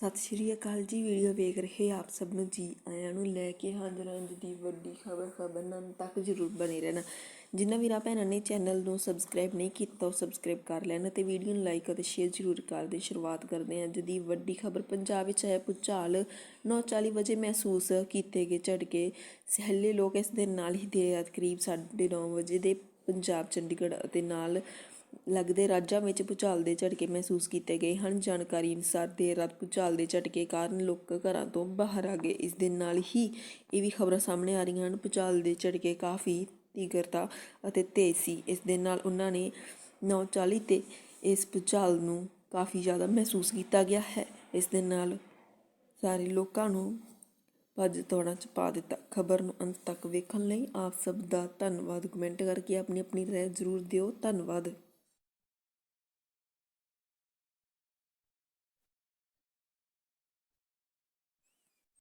ਸਤਿ ਸ਼੍ਰੀ ਅਕਾਲ ਜੀ, ਵੀਡੀਓ ਵੇਖ ਰਹੇ ਆਪ ਸਭ ਨੂੰ ਜੀ ਆਇਆਂ ਨੂੰ ਲੈ ਕੇ ਹਾਜ਼ਰ ਹਾਂ ਅੱਜ ਦੀ ਵੱਡੀ ਖਬਰ ਖਬਰ ਨਾਲ ਤੱਕ ਜ਼ਰੂਰ ਬਣੇ ਰਹਿਣਾ। ਜਿਨ੍ਹਾਂ ਵੀਰਾਂ ਭੈਣਾਂ ਨੇ ਚੈਨਲ ਨੂੰ ਸਬਸਕ੍ਰਾਈਬ ਨਹੀਂ ਕੀਤਾ, ਉਹ ਸਬਸਕ੍ਰਾਈਬ ਕਰ ਲੈਣ ਤੇ ਵੀਡੀਓ ਨੂੰ ਲਾਈਕ ਅਤੇ ਸ਼ੇਅਰ ਜ਼ਰੂਰ ਕਰ ਦੇ ਸ਼ੁਰੂਆਤ ਕਰਦੇ ਹਾਂ ਅੱਜ ਦੀ ਵੱਡੀ ਖਬਰ। ਪੰਜਾਬ ਵਿੱਚ ਆਇਆ ਭੁਚਾਲ। 9:40 ਵਜੇ ਮਹਿਸੂਸ ਕੀਤੇ ਗਏ ਝਟਕੇ। ਸਹਿਲੇ ਲੋਕ ਇਸ ਦੇ ਨਾਲ ਹੀ ਦੇਰ ਰਾਤ ਕਰੀਬ 9:30 ਵਜੇ ਦੇ ਪੰਜਾਬ, ਚੰਡੀਗੜ੍ਹ ਅਤੇ ਨਾਲ ਲੱਗਦੇ ਰਾਜਾਂ ਵਿੱਚ ਭੂਚਾਲ ਦੇ ਝਟਕੇ ਮਹਿਸੂਸ ਕੀਤੇ ਗਏ ਹਨ। ਜਾਣਕਾਰੀ ਅਨੁਸਾਰ ਦੇਰ ਰਾਤ ਭੂਚਾਲ ਦੇ ਝਟਕੇ ਕਾਰਨ ਲੋਕ ਘਰਾਂ ਤੋਂ ਬਾਹਰ ਆ ਗਏ। ਇਸ ਦੇ ਨਾਲ ਹੀ ਇਹ ਵੀ ਖਬਰਾਂ ਸਾਹਮਣੇ ਆ ਰਹੀਆਂ ਹਨ। ਭੂਚਾਲ ਦੇ ਝਟਕੇ ਕਾਫੀ ਤੀਬਰਤਾ ਅਤੇ ਤੇਜ਼ ਸੀ। ਇਸ ਦੇ ਨਾਲ ਉਹਨਾਂ ਨੇ 9:40 ਤੇ ਇਸ ਭੂਚਾਲ ਨੂੰ ਕਾਫੀ ਜ਼ਿਆਦਾ ਮਹਿਸੂਸ ਕੀਤਾ ਗਿਆ ਹੈ। ਇਸ ਦੇ ਨਾਲ ਸਾਰੇ ਲੋਕਾਂ ਨੂੰ ਭੱਜ ਦੌੜਾਂ ਚ ਪਾ ਦਿੱਤਾ। ਖਬਰ ਨੂੰ ਅੰਤ ਤੱਕ ਵੇਖਣ ਲਈ ਆਪ ਸਭ ਦਾ ਧੰਨਵਾਦ। ਕਮੈਂਟ ਕਰਕੇ ਆਪਣੀ ਆਪਣੀ ਰਾਏ ਜ਼ਰੂਰ ਦਿਓ। ਧੰਨਵਾਦ।